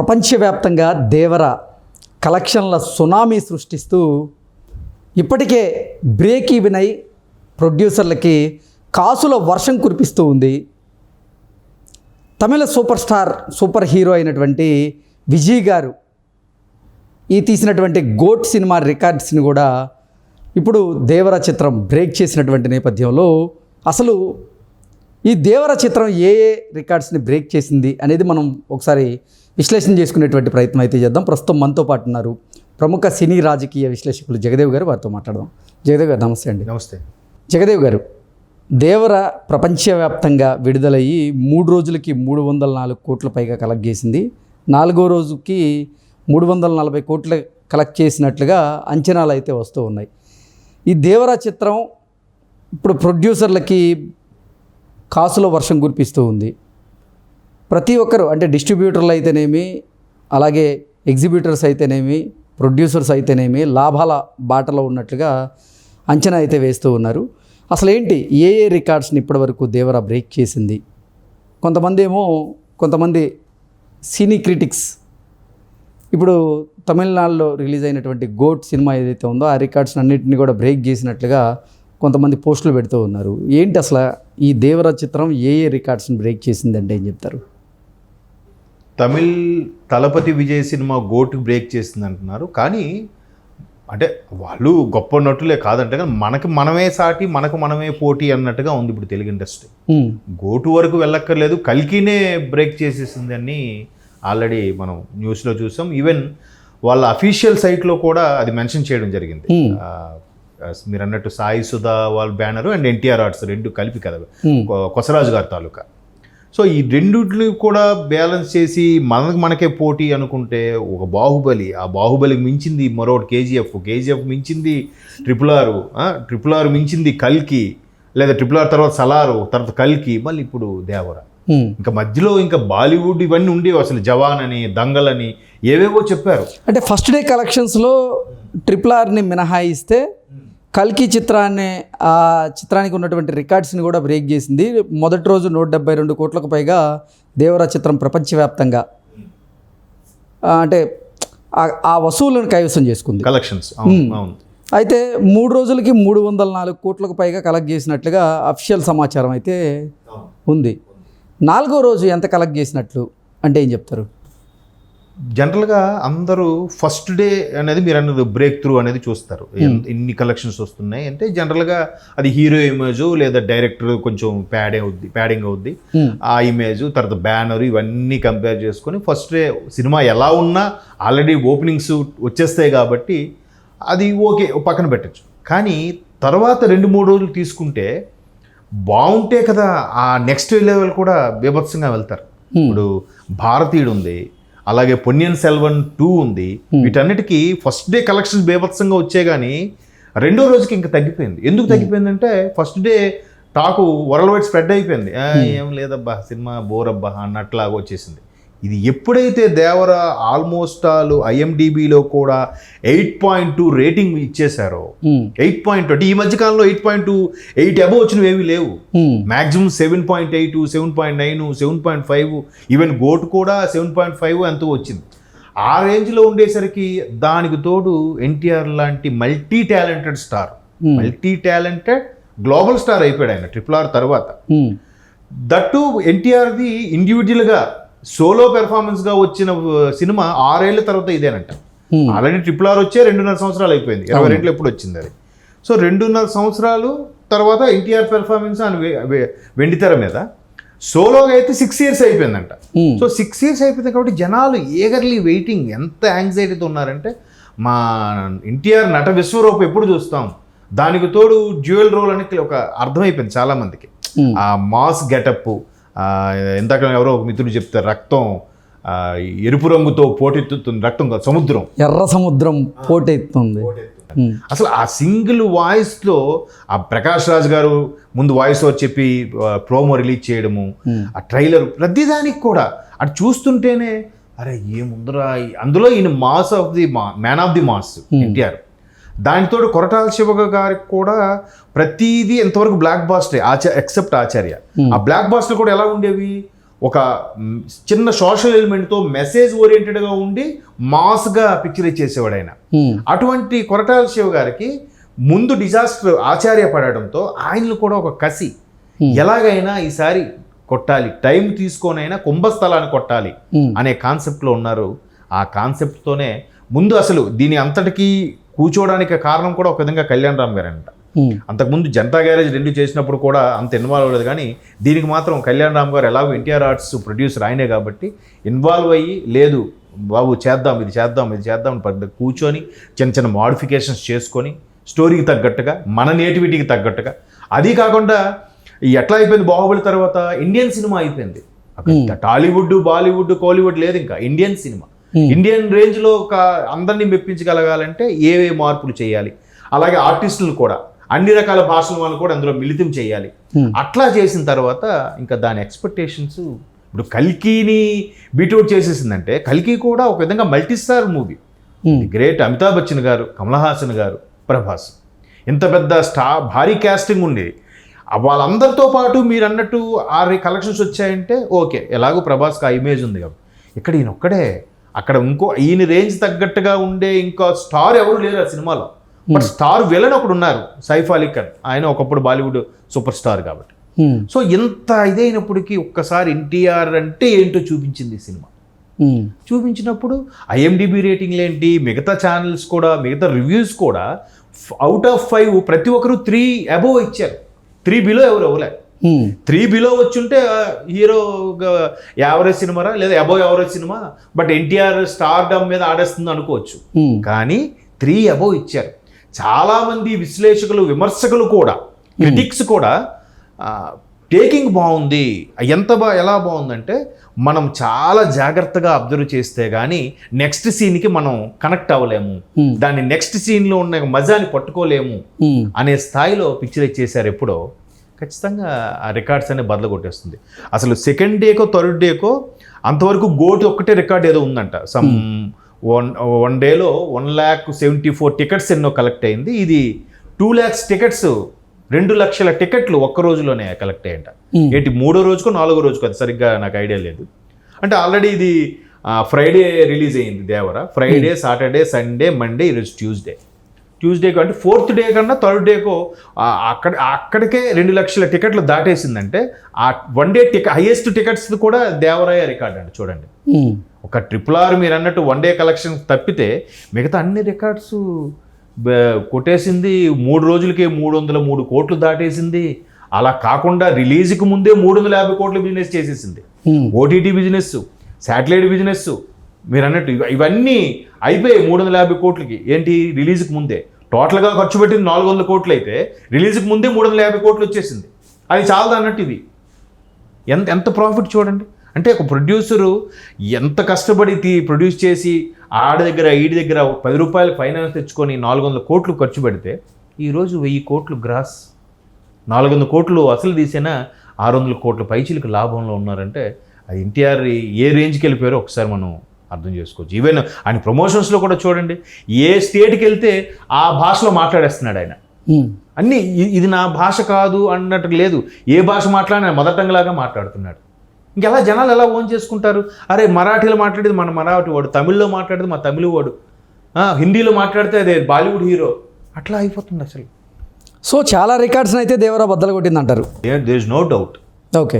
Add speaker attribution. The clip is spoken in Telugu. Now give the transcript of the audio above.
Speaker 1: ప్రపంచవ్యాప్తంగా దేవర కలెక్షన్ల సునామీ సృష్టిస్తూ ఇప్పటికే బ్రేక్ ఈవెన్ అయి ప్రొడ్యూసర్లకి కాసుల వర్షం కురిపిస్తూ ఉంది. Tamil super star super hero అయినటువంటి విజయ్ గారు ఈ తీసినటువంటి గోట్ సినిమా రికార్డ్స్ని కూడా ఇప్పుడు దేవర చిత్రం బ్రేక్ చేసినటువంటి నేపథ్యంలో అసలు ఈ దేవర చిత్రం ఏ ఏ రికార్డ్స్ని బ్రేక్ చేసింది అనేది మనం ఒకసారి విశ్లేషణ చేసుకునేటువంటి ప్రయత్నం అయితే చేద్దాం. ప్రస్తుతం మనతో పాటు ఉన్నారు ప్రముఖ సినీ రాజకీయ విశ్లేషకులు జగదేవ్ గారు. వారితో మాట్లాడదాం. జగదేవ్ గారు నమస్తే అండి.
Speaker 2: నమస్తే.
Speaker 1: జగదేవ్ గారు దేవర ప్రపంచవ్యాప్తంగా విడుదలయ్యి మూడు రోజులకి మూడు వందల నాలుగు కోట్ల పైగా కలెక్ట్ చేసింది. నాలుగో రోజుకి మూడు వందల నలభై కోట్ల కలెక్ట్ చేసినట్లుగా అంచనాలు అయితే వస్తూ ఉన్నాయి. ఈ దేవర చిత్రం ఇప్పుడు ప్రొడ్యూసర్లకి కాసుల వర్షం కురిపిస్తూ ఉంది. ప్రతి ఒక్కరు అంటే డిస్ట్రిబ్యూటర్లు అయితేనేమి అలాగే ఎగ్జిబ్యూటర్స్ అయితేనేమి ప్రొడ్యూసర్స్ అయితేనేమి లాభాల బాటలో ఉన్నట్లుగా అంచనా అయితే వేస్తూ ఉన్నారు. అసలు ఏంటి ఏ ఏ రికార్డ్స్ని ఇప్పటివరకు దేవరా బ్రేక్ చేసింది? కొంతమంది ఏమో కొంతమంది సినీ క్రిటిక్స్. ఇప్పుడు తమిళనాడులో రిలీజ్ అయినటువంటి గోట్ సినిమా ఏదైతే ఉందో ఆ రికార్డ్స్ అన్నింటినీ కూడా బ్రేక్ చేసినట్లుగా కొంతమంది పోస్టులు పెడుతూ ఉన్నారు. ఏంటి అసలు ఈ దేవరా చిత్రం ఏ ఏ రికార్డ్స్ని బ్రేక్ చేసిందంటే ఏం చెప్తారు?
Speaker 2: Tamil Thalapathy Vijay cinema goat break చేసింది అంటున్నారు కానీ అంటే వాళ్ళు గొప్ప నటులే కాదంటే కానీ మనకి మనమే సాటి మనకు మనమే పోటీ అన్నట్టుగా ఉంది ఇప్పుడు తెలుగు ఇండస్ట్రీ. గోటు వరకు వెళ్ళక్కర్లేదు కల్కినే బ్రేక్ చేసేసింది అని ఆల్రెడీ మనం న్యూస్లో చూసాం. ఈవెన్ వాళ్ళ అఫీషియల్ సైట్లో కూడా అది మెన్షన్ చేయడం జరిగింది. మీరు అన్నట్టు సాయి సుధా వాళ్ళ బ్యానర్ అండ్ ఎన్టీఆర్ ఆర్ట్స్ రెండు కలిపి కదా. కొసరాజు గారి తాలూకా. సో ఈ రెండిట్లు కూడా బ్యాలెన్స్ చేసి మనకు మనకే పోటీ అనుకుంటే ఒక బాహుబలి ఆ బాహుబలికి మించింది మరొకటి కేజీఎఫ్ కేజీఎఫ్ మించింది ట్రిపుల్ ఆర్ ట్రిపుల్ ఆర్ మించింది కల్కి లేదా ట్రిపుల్ ఆర్ తర్వాత సలారు తర్వాత కల్కి మళ్ళీ ఇప్పుడు దేవర. ఇంకా మధ్యలో ఇంకా బాలీవుడ్ ఇవన్నీ ఉండేవి అసలు జవాన్ అని దంగల్ అని ఏవేవో చెప్పారు
Speaker 1: అంటే ఫస్ట్ డే కలెక్షన్స్లో ట్రిపుల్ ఆర్ని మినహాయిస్తే కల్కి చిత్రాన్ని ఆ చిత్రానికి ఉన్నటువంటి రికార్డ్స్ని కూడా బ్రేక్ చేసింది. మొదటి రోజు నూట డెబ్బై రెండు కోట్లకు పైగా దేవరా చిత్రం ప్రపంచవ్యాప్తంగా అంటే ఆ- వసూళ్ళను కైవసం చేసుకుంది.
Speaker 2: కలెక్షన్స్
Speaker 1: అయితే మూడు రోజులకి మూడు వందల నాలుగు కోట్లకు పైగా కలెక్ట్ చేసినట్లుగా అఫిషియల్ సమాచారం అయితే ఉంది. నాలుగో రోజు ఎంత కలెక్ట్ చేసినట్లు అంటే ఏం చెప్తారు?
Speaker 2: జనరల్గా అందరూ ఫస్ట్ డే అనేది మీరు అన్నది బ్రేక్ త్రూ అనేది చూస్తారు. ఎన్- ఎన్ని కలెక్షన్స్ వస్తున్నాయి అంటే జనరల్గా అది హీరో ఇమేజ్ లేదా డైరెక్టర్ కొంచెం ప్యాడ్ అవుద్ది ప్యాడింగ్ అవుద్ది.
Speaker 1: Hmm.
Speaker 2: ఆ ఇమేజ్ తర్వాత బ్యానర్ ఇవన్నీ కంపేర్ చేసుకొని ఫస్ట్ డే సినిమా ఎలా ఉన్నా ఆల్రెడీ ఓపెనింగ్స్ వచ్చేస్తాయి కాబట్టి అది ఓకే పక్కన పెట్టచ్చు. కానీ తర్వాత రెండు మూడు రోజులు తీసుకుంటే బాగుంటే కదా ఆ నెక్స్ట్ లెవెల్ కూడా బీభత్సంగా వెళ్తారు.
Speaker 1: Hmm.
Speaker 2: ఇప్పుడు భారతీయుడు ఉంది అలాగే పొన్నియన్ సెల్వన్ టూ ఉంది. వీటన్నిటికీ ఫస్ట్ డే కలెక్షన్స్ బీభత్సంగా వచ్చే కానీ రెండో రోజుకి ఇంకా తగ్గిపోయింది. ఎందుకు తగ్గిపోయిందంటే first day talk world wide spread అయిపోయింది. ఆ, ఏం లేదబ్బా సినిమా బోర్ అబ్బా అన్నట్లాగా వచ్చేసింది. ఇది ఎప్పుడైతే దేవర ఆల్మోస్ట్ ఆల్ ఐఎండిబిలో కూడా ఎయిట్ పాయింట్ టూ రేటింగ్ ఇచ్చేశారో
Speaker 1: ఉమ్,
Speaker 2: ఎయిట్ పాయింట్ అంటే ఈ మధ్యకాలంలో eight point two eight above వచ్చినవి ఏవి లేవు.
Speaker 1: ఉమ్,
Speaker 2: maximum seven point eight seven point nine seven point five even GOAT కూడా సెవెన్ పాయింట్ ఫైవ్ ఎంతో వచ్చింది. ఆ రేంజ్లో ఉండేసరికి దానికి తోడు ఎన్టీఆర్ లాంటి multi talented star
Speaker 1: Hmm.
Speaker 2: Multi talented global star అయిపోయాడు ఆయన ట్రిపుల్ ఆర్ తర్వాత. దట్టు ఎన్టీఆర్ది ఇండివిజువల్గా సోలో పెర్ఫార్మెన్స్గా వచ్చిన uh, సినిమా ఆరేళ్ళ తర్వాత ఇదేనంట.
Speaker 1: ఉమ్,
Speaker 2: ఆల్రెడీ ట్రిపుల్ ఆర్ వచ్చే రెండున్నర సంవత్సరాలు అయిపోయింది. ఇరవై రెండులో ఎప్పుడు వచ్చింది అది. సో రెండున్నర సంవత్సరాలు తర్వాత ఎన్టీఆర్ పెర్ఫార్మెన్స్ అని వెండితెర మీద సోలోగా అయితే సిక్స్ ఇయర్స్ అయిపోయిందంట. సో సిక్స్ ఇయర్స్ అయిపోయింది కాబట్టి జనాలు ఏగర్లీ వెయిటింగ్ ఎంత యాంగ్జైటీతో ఉన్నారంటే మా ఎన్టీఆర్ నట విశ్వరూపం ఎప్పుడు చూస్తాం. దానికి తోడు జ్యువెల్ రోల్ అని ఒక అర్థమైపోయింది చాలామందికి.
Speaker 1: ఉమ్.
Speaker 2: ఆ మాస్ గెటప్ ఇందాక ఎవరో ఒక మిత్రుడు చెప్తారు రక్తం ఎరుపు రంగుతో పోటెత్తుతుంది రక్తం కాదు, సముద్రం.
Speaker 1: ఎర్ర సముద్రం పోటెత్తుంది.
Speaker 2: అసలు ఆ సింగిల్ వాయిస్లో ఆ ప్రకాష్ రాజ్ గారు ముందు వాయిస్ ఓవర్ చెప్పి ప్రోమో రిలీజ్ చేయడము. ఆ ట్రైలర్ ప్రతిదానికి కూడా. అటు చూస్తుంటేనే అరే ఏముందరా అందులో ఈయన మాస్ ఆఫ్ ది మా man of the mass NTR. దానితో కొరటాల శివ గారికి కూడా ప్రతిదీ ఎంతవరకు blockbuster Acharya except Acharya. ఆ బ్లాక్ బాస్టర్ కూడా ఎలా ఉండేవి? ఒక చిన్న సోషల్ ఎలిమెంట్తో మెసేజ్ ఓరియంటెడ్గా ఉండి మాస్గా పిక్చర్ చేసేవాడు ఆయన.
Speaker 1: ఉమ్,
Speaker 2: అటువంటి కొరటాల శివ గారికి ముందు డిజాస్టర్ ఆచార్య పడడంతో ఆయనలు కూడా ఒక కసి.
Speaker 1: Hmm.
Speaker 2: ఎలాగైనా ఈసారి కొట్టాలి. టైం తీసుకొనైనా కుంభస్థలాన్ని కొట్టాలి అనే కాన్సెప్ట్లో ఉన్నారు. ఆ కాన్సెప్ట్తోనే ముందు అసలు దీని అంతటికీ కూర్చోవడానికి కారణం కూడా ఒక విధంగా కళ్యాణ్ రామ్ గారు అంట
Speaker 1: ఉమ్,
Speaker 2: అంతకుముందు జనతా గ్యారేజ్ రెండు చేసినప్పుడు కూడా అంత ఇన్వాల్వ్ అవ్వలేదు కానీ దీనికి మాత్రం కళ్యాణ్ రామ్ గారు ఎలాగో ఎన్టీఆర్ ఆర్ట్స్ ప్రొడ్యూసర్ ఆయనే కాబట్టి ఇన్వాల్వ్ అయ్యి లేదు బాబు చేద్దాం ఇది చేద్దాం ఇది చేద్దాం అని పెద్ద కూర్చొని చిన్న చిన్న మాడిఫికేషన్స్ చేసుకొని స్టోరీకి తగ్గట్టుగా మన నేటివిటీకి తగ్గట్టుగా. అది కాకుండా ఎట్లా అయిపోయింది బాహుబలి తర్వాత ఇండియన్ సినిమా అయిపోయింది. టాలీవుడ్ బాలీవుడ్ కోలీవుడ్ లేదు ఇంకా ఇండియన్ సినిమా. ఇండియన్ రేంజ్లో ఒక అందరినీ మెప్పించగలగాలంటే ఏ ఏ మార్పులు చేయాలి. అలాగే ఆర్టిస్టులు కూడా అన్ని రకాల భాషల వాళ్ళు కూడా అందులో మిళితం చేయాలి.
Speaker 1: Hmm.
Speaker 2: అట్లా చేసిన తర్వాత ఇంకా దాని ఎక్స్పెక్టేషన్స్ ఇప్పుడు కల్కీని బీట్అవుట్ చేసేసిందంటే కల్కి కూడా ఒక విధంగా multi star movie great Amitabh Bachchan గారు కమల్ హాసన్ గారు ప్రభాస్ ఇంత పెద్ద స్టా భారీ క్యాస్టింగ్ ఉండేది వాళ్ళందరితో పాటు మీరు అన్నట్టు ఆరు కలెక్షన్స్ వచ్చాయంటే ఓకే ఎలాగో ప్రభాస్కి ఆ ఇమేజ్ ఉంది కాబట్టి. ఇక్కడ ఈయన ఒక్కడే అక్కడ ఇంకో ఈయన రేంజ్ తగ్గట్టుగా ఉండే ఇంకో స్టార్ ఎవరు లేరు ఆ సినిమాలో. బట్ స్టార్ విలన్ ఒకడు ఉన్నారు సైఫ్ అలీ ఖాన్ ఆయన ఒకప్పుడు బాలీవుడ్ సూపర్ స్టార్ కాబట్టి సో ఇంత ఇదైనప్పటికీ ఒక్కసారి ఎన్టీఆర్ అంటే ఏంటో చూపించింది ఈ సినిమా.
Speaker 1: ఉమ్,
Speaker 2: చూపించినప్పుడు ఐఎండిబి రేటింగ్లు ఏంటి మిగతా ఛానల్స్ కూడా మిగతా రివ్యూస్ కూడా అవుట్ ఆఫ్ ఫైవ్ ప్రతి ఒక్కరు త్రీ అబోవ్ ఇచ్చారు. త్రీ బిలో ఎవరు
Speaker 1: ఉమ్,
Speaker 2: త్రీ బిలో వచ్చుంటే హీరో యావరేజ్ సినిమారా లేదా above average cinema but NTR stardom మీద ఆడేస్తుంది అనుకోవచ్చు.
Speaker 1: ఉమ్,
Speaker 2: కానీ త్రీ అబోవ్ ఇచ్చారు. చాలామంది విశ్లేషకులు విమర్శకులు కూడా క్రిటిక్స్ కూడా టేకింగ్ బాగుంది. ఎంత బా ఎలా బాగుందంటే మనం చాలా జాగ్రత్తగా అబ్జర్వ్ చేస్తే కానీ నెక్స్ట్ సీన్కి మనం కనెక్ట్ అవ్వలేము.
Speaker 1: Hmm.
Speaker 2: దాన్ని నెక్స్ట్ సీన్లో ఉన్న మజాని పట్టుకోలేము. అనే స్థాయిలో పిక్చర్ చేశారు ఎప్పుడో. ఖచ్చితంగా ఆ రికార్డ్స్ అనే బదులు కొట్టేస్తుంది. అసలు సెకండ్ డేకో థర్డ్ డేకో అంతవరకు గోటు ఒక్కటే రికార్డ్ ఏదో ఉందంట. సమ్ వన్ వన్ డేలో one lakh seventy four tickets ఎన్నో కలెక్ట్ అయింది. ఇది టూ ల్యాక్స్ టికెట్స్ రెండు లక్షల టికెట్లు ఒక్క రోజులోనే కలెక్ట్ అయ్యంట.
Speaker 1: Hmm.
Speaker 2: ఏంటి మూడో రోజుకో నాలుగో రోజుకో అది సరిగ్గా నాకు ఐడియా లేదు. అంటే ఆల్రెడీ ఇది ఫ్రైడే రిలీజ్ అయింది Devara. Friday Saturday Sunday Monday ఈరోజు ట్యూస్డే ట్యూస్డే అంటే ఫోర్త్ డే కన్నా థర్డ్ డేకో అక్కడ అక్కడికే రెండు లక్షల టికెట్లు దాటేసిందంటే ఆ one day ticket highest tickets కూడా దేవరాయ రికార్డ్ అండి చూడండి. ఒక ట్రిపుల్ ఆర్ మీరు అన్నట్టు వన్ డే కలెక్షన్ తప్పితే మిగతా అన్ని రికార్డ్స్ కొట్టేసింది మూడు రోజులకే మూడు వందల మూడు కోట్లు దాటేసింది. అలా కాకుండా రిలీజ్కి ముందే మూడు వందల యాభై కోట్ల బిజినెస్ చేసేసింది. ఓటీటీ బిజినెస్ శాటిలైట్ బిజినెస్ మీరు అన్నట్టు ఇవ- ఇవన్నీ అయిపోయాయి మూడు వందల యాభై కోట్లకి. ఏంటి? రిలీజ్కి ముందే. టోటల్గా ఖర్చు పెట్టింది నాలుగు వందల కోట్లు అయితే రిలీజ్కి ముందే మూడు వందల యాభై కోట్లు వచ్చేసింది. అది చాలదు అన్నట్టు ఇది ఎంత ఎంత ప్రాఫిట్ చూడండి. అంటే ఒక ప్రొడ్యూసరు ఎంత కష్టపడి తీ ప్రొడ్యూస్ చేసి ఆడ దగ్గర ఈడి దగ్గర పది రూపాయలు ఫైనాన్స్ తెచ్చుకొని నాలుగు వందల కోట్లు ఖర్చు పెడితే ఈరోజు వెయ్యి కోట్లు గ్రాస్. నాలుగు వందల కోట్లు అసలు తీసినా ఆరు వందల కోట్ల పైచీలకు లాభంలో ఉన్నారంటే అది ఎన్టీఆర్ ఏ రేంజ్కి వెళ్ళిపోయారో ఒకసారి మనం అర్థం చేసుకోవచ్చు. ఈవెన్ ఆయన ప్రమోషన్స్లో కూడా చూడండి ఏ స్టేట్కి వెళ్తే ఆ భాషలో మాట్లాడేస్తున్నాడు ఆయన.
Speaker 1: ఉమ్,
Speaker 2: అన్నీ ఇది నా భాష కాదు అన్నట్టు లేదు. ఏ భాష మాట్లాడినా మదర్ టంగ్ లాగా మాట్లాడుతున్నాడు ఇంకెలా జనాలు ఎలా ఓన్ చేసుకుంటారు? అరే మరాఠీలో మాట్లాడేది మన మరాఠీ వాడు తమిళ్ళో మాట్లాడేది మా తమిళ వాడు. హిందీలో మాట్లాడితే అదే బాలీవుడ్ హీరో. అట్లా అయిపోతుంది అసలు.
Speaker 1: సో చాలా రికార్డ్స్ని అయితే దేవరా బద్దలు కొట్టిందంటారు.
Speaker 2: There is no doubt
Speaker 1: okay